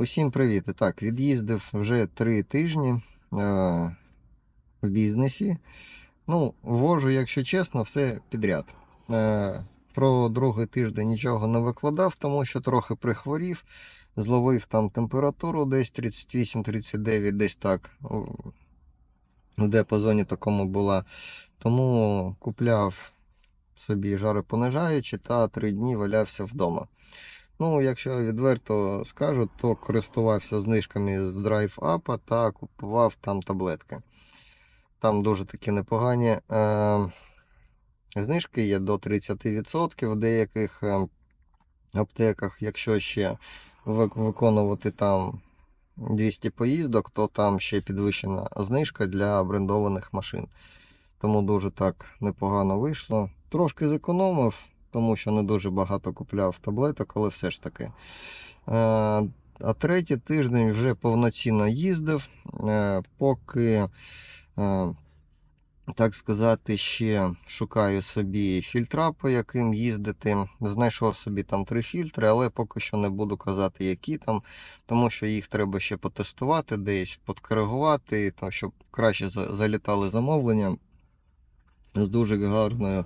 Усім привіт! Так, від'їздив вже три тижні е, в бізнесі. Ну, вожу, якщо чесно, все підряд. Е, про другий тиждень нічого не викладав, тому що трохи прихворів, зловив там температуру десь 38-39, десь так, де по зоні такому була. Тому купляв собі жаропонижаючі та три дні валявся вдома. Ну, якщо відверто скажу, то користувався знижками з DriveUp та купував там таблетки. Там дуже такі непогані е, знижки є до 30% в деяких е, аптеках. Якщо ще виконувати там 200 поїздок, то там ще підвищена знижка для брендованих машин. Тому дуже так непогано вийшло. Трошки зекономив, тому що не дуже багато купляв таблеток, але все ж таки. Е, А третій тиждень вже повноцінно їздив, е, поки, е, так сказати, ще шукаю собі фільтра, по яким їздити. Знайшов собі там три фільтри, але поки що не буду казати, які там, тому що їх треба ще потестувати, десь подкоригувати, щоб краще залітали замовлення з дуже гарною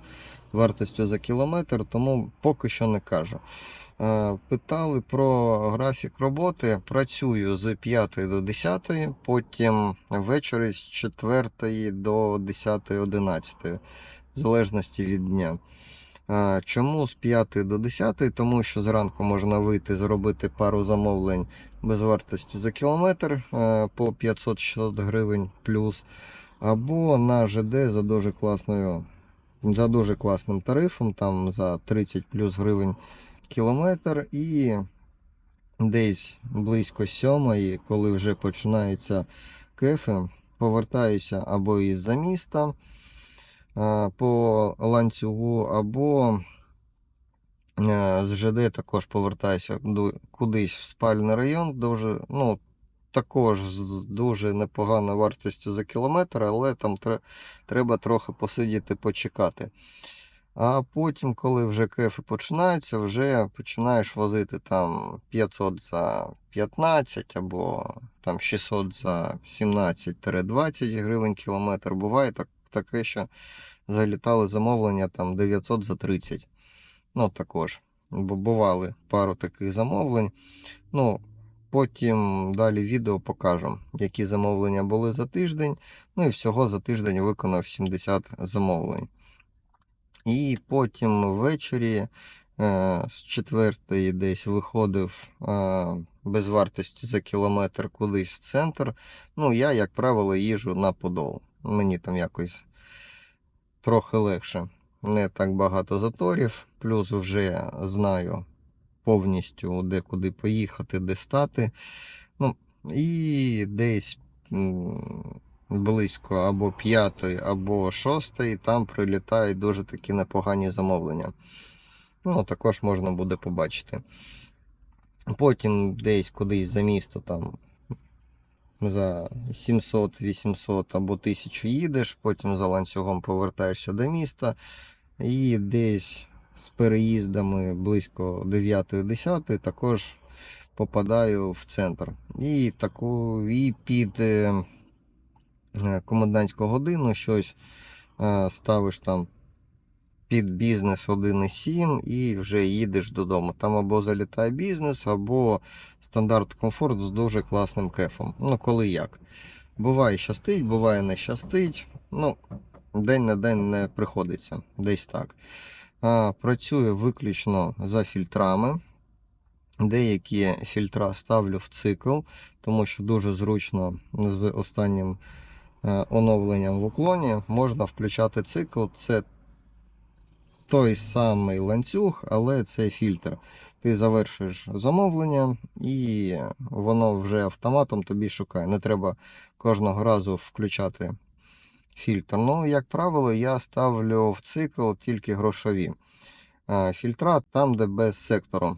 вартостю за кілометр, тому поки що не кажу. Е, Питали про графік роботи. Працюю з 5 до 10, потім ввечері з 4 до 10-11, в залежності від дня. Е, Чому з 5 до 10? Тому що зранку можна вийти, зробити пару замовлень без вартості за кілометр е, по 500-600 гривень плюс. Або на ЖД за дуже класною, за дуже класним тарифом, там за 30 плюс гривень кілометр, і десь близько сьомої, коли вже починаються кефи, повертаюся або із-за міста по ланцюгу, або е, з ЖД також повертаюся кудись в спальний район, дуже, ну, також з дуже непоганою вартістю за кілометр, але там треба трохи посидіти, почекати. А потім, коли вже кефи починаються, вже починаєш возити там 500 за 15 або там 600 за 17-20 гривень кілометр. Буває так, таке, що залітали замовлення там 900 за 30. Ну також. Бо бували пару таких замовлень. Ну, Потім далі відео покажу, які замовлення були за тиждень. Ну і всього за тиждень виконав 70 замовлень. І потім ввечері е, з четвертої десь виходив е, без вартості за кілометр кудись в центр. Ну, я, як правило, їжу на Подол. Мені там якось трохи легше. Не так багато заторів, плюс вже знаю повністю, де куди поїхати, де стати. Ну, і десь близько або п'ятої, або шостої там прилітають дуже такі непогані замовлення. Ну, також можна буде побачити. Потім десь кудись за місто там за 700-800 або 1000 їдеш, потім за ланцюгом повертаєшся до міста і десь з переїздами близько 9-10 також попадаю в центр. І таку і під е, е, комендантську годину щось е, ставиш там під бізнес 1,7 і вже їдеш додому. Там або залітає бізнес, або стандарт комфорт з дуже класним кефом. Ну, коли як. Буває щастить, буває не щастить. Ну, день на день не приходиться. Десь так. А, працюю виключно за фільтрами. Деякі фільтра ставлю в цикл, тому що дуже зручно з останнім е, оновленням в уклоні можна включати цикл. Це той самий ланцюг, але це фільтр. Ти завершиш замовлення і воно вже автоматом тобі шукає. Не треба кожного разу включати фільтр. Ну, як правило, я ставлю в цикл тільки грошові е, фільтра, там, де без сектору.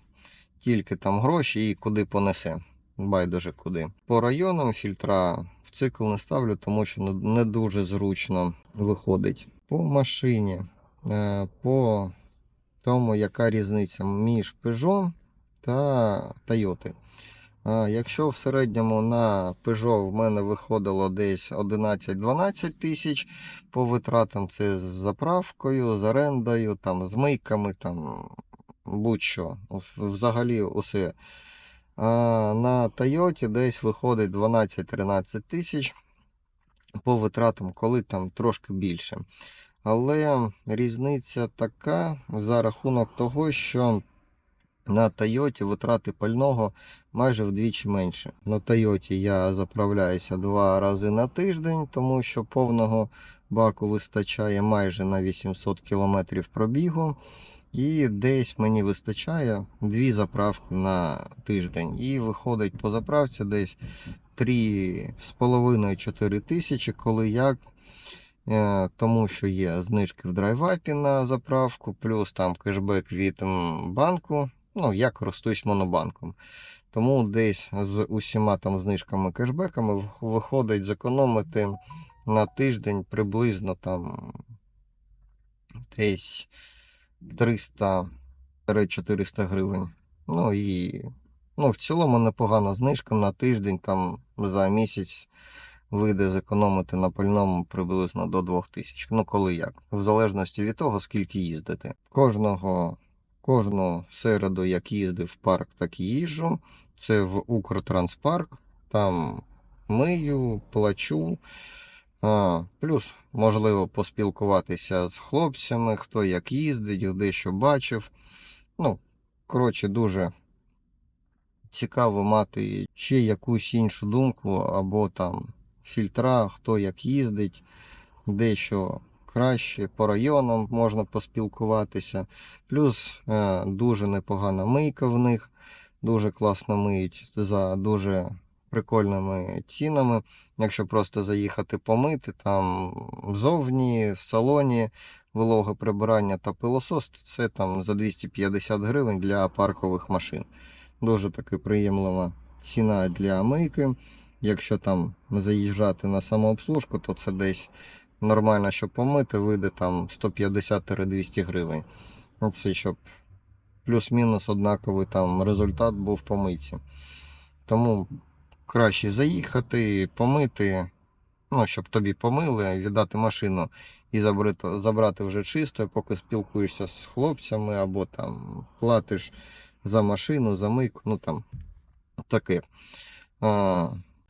Тільки там гроші і куди понесе. Байдуже куди. По районам фільтра в цикл не ставлю, тому що не- дуже зручно виходить. По машині, е, по тому, яка різниця між Peugeot та Toyota. Якщо в середньому на Peugeot в мене виходило десь 11-12 тисяч по витратам, це з заправкою, з орендою, там, з мийками, там, будь-що, взагалі усе. А на Toyota десь виходить 12-13 тисяч по витратам, коли там трошки більше. Але різниця така за рахунок того, що на Тойоті витрати пального майже вдвічі менше. На Тойоті я заправляюся два рази на тиждень, тому що повного баку вистачає майже на 800 км пробігу. І десь мені вистачає дві заправки на тиждень. І виходить по заправці десь 3,5-4 тисячі, коли як. Е, Тому що є знижки в драйвапі на заправку, плюс там кешбек від банку. Ну, я користуюсь монобанком. Тому десь з усіма там знижками кешбеками виходить зекономити на тиждень приблизно там десь 300-400 гривень. Ну і ну, в цілому непогана знижка на тиждень, там за місяць вийде зекономити на пальному приблизно до 2000. Ну, коли як. В залежності від того, скільки їздити. Кожного, кожну середу, як їздив в парк, так і їжджу. Це в Укртранспарк. Там мию, плачу. А, плюс, можливо, поспілкуватися з хлопцями, хто як їздить, де що бачив. Ну, коротше, дуже цікаво мати ще якусь іншу думку, або там фільтра, хто як їздить, дещо краще, по районам можна поспілкуватися. Плюс е, дуже непогана мийка в них, дуже класно миють за дуже прикольними цінами. Якщо просто заїхати помити, там зовні, в салоні вологе прибирання та пилосос, це там за 250 гривень для паркових машин. Дуже таки приємлива ціна для мийки. Якщо там заїжджати на самообслужку, то це десь нормально, щоб помити, вийде там 150-200 гривень. Ну, Це щоб плюс-мінус однаковий там результат був по мийці. Тому краще заїхати, помити, ну, щоб тобі помили, віддати машину і забрати, забрати вже чисто, поки спілкуєшся з хлопцями або там платиш за машину, за мийку, ну там таке.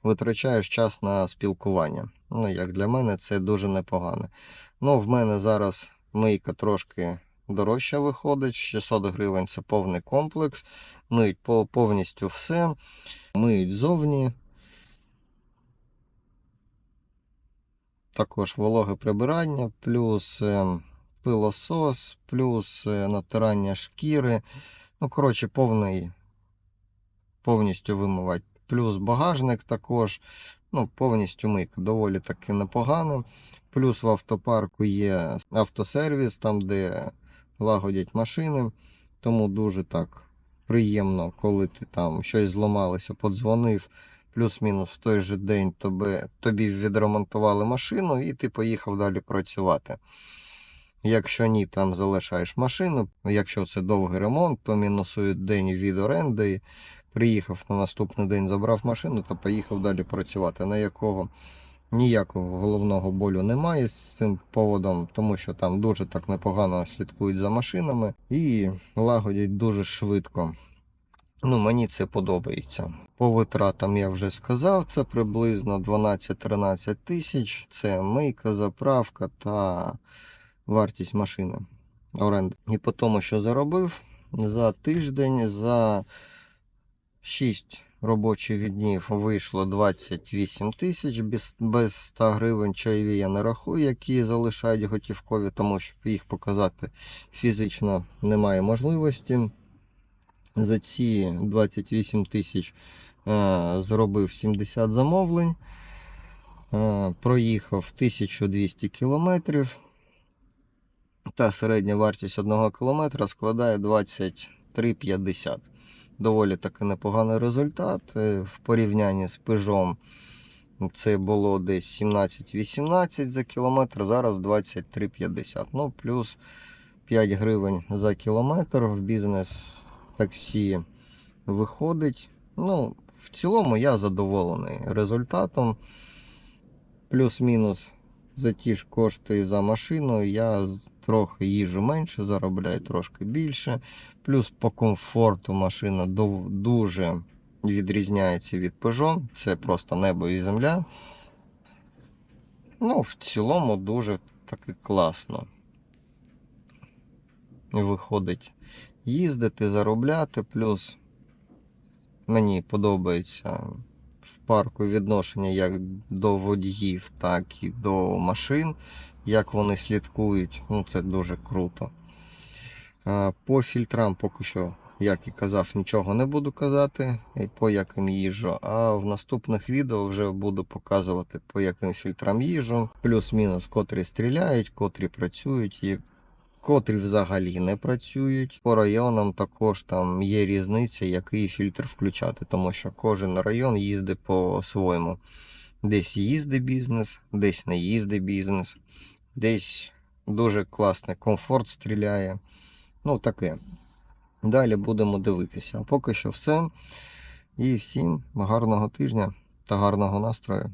Витрачаєш час на спілкування. Ну, як для мене, це дуже непогано. Ну, в мене зараз мийка трошки дорожча виходить. 600 гривень це повний комплекс. Миють по- повністю все. Миють зовні. Також вологе прибирання, плюс е, пилосос, плюс е, натирання шкіри. Ну, коротше, повний, повністю вимивати. Плюс багажник також. Ну, повністю мийка доволі таки непогано. Плюс в автопарку є автосервіс, там, де лагодять машини. Тому дуже так приємно, коли ти там щось зламалося, подзвонив. Плюс-мінус в той же день тобі, тобі відремонтували машину і ти поїхав далі працювати. Якщо ні, там залишаєш машину. Якщо це довгий ремонт, то мінусують день від оренди. Приїхав на наступний день, забрав машину та поїхав далі працювати, на якого ніякого головного болю немає з цим поводом, тому що там дуже так непогано слідкують за машинами і лагодять дуже швидко. Ну, мені це подобається. По витратам я вже сказав, це приблизно 12-13 тисяч. Це мийка, заправка та вартість машини оренди. І по тому, що заробив за тиждень, за 6 робочих днів вийшло 28 тисяч без, без 100 гривень чайові я не рахую, які залишають готівкові, тому що їх показати фізично немає можливості. За ці 28 тисяч е, зробив 70 замовлень, е, проїхав 1200 кілометрів. Та середня вартість одного кілометра складає 23,50. Доволі таки непоганий результат. Е, В порівнянні з Peugeot це було десь 17-18 за кілометр, зараз 23,50. Ну, плюс 5 гривень за кілометр в бізнес таксі виходить. Ну, в цілому я задоволений результатом. Плюс-мінус за ті ж кошти за машину я трохи їжу менше, заробляю трошки більше. Плюс по комфорту машина дуже відрізняється від Peugeot. Це просто небо і земля. Ну, в цілому дуже таки класно. Виходить їздити, заробляти, плюс мені подобається в парку відношення як до водіїв, так і до машин, як вони слідкують. Ну, це дуже круто. По фільтрам поки що, як і казав, нічого не буду казати, і по яким їжджу. А в наступних відео вже буду показувати, по яким фільтрам їжджу, плюс-мінус, котрі стріляють, котрі працюють, і котрі взагалі не працюють. По районам також там є різниця, який фільтр включати, тому що кожен район їздить по-своєму. Десь їздить бізнес, десь не їздить бізнес, десь дуже класний комфорт стріляє. Ну, таке. Далі будемо дивитися. А поки що все. І всім гарного тижня та гарного настрою.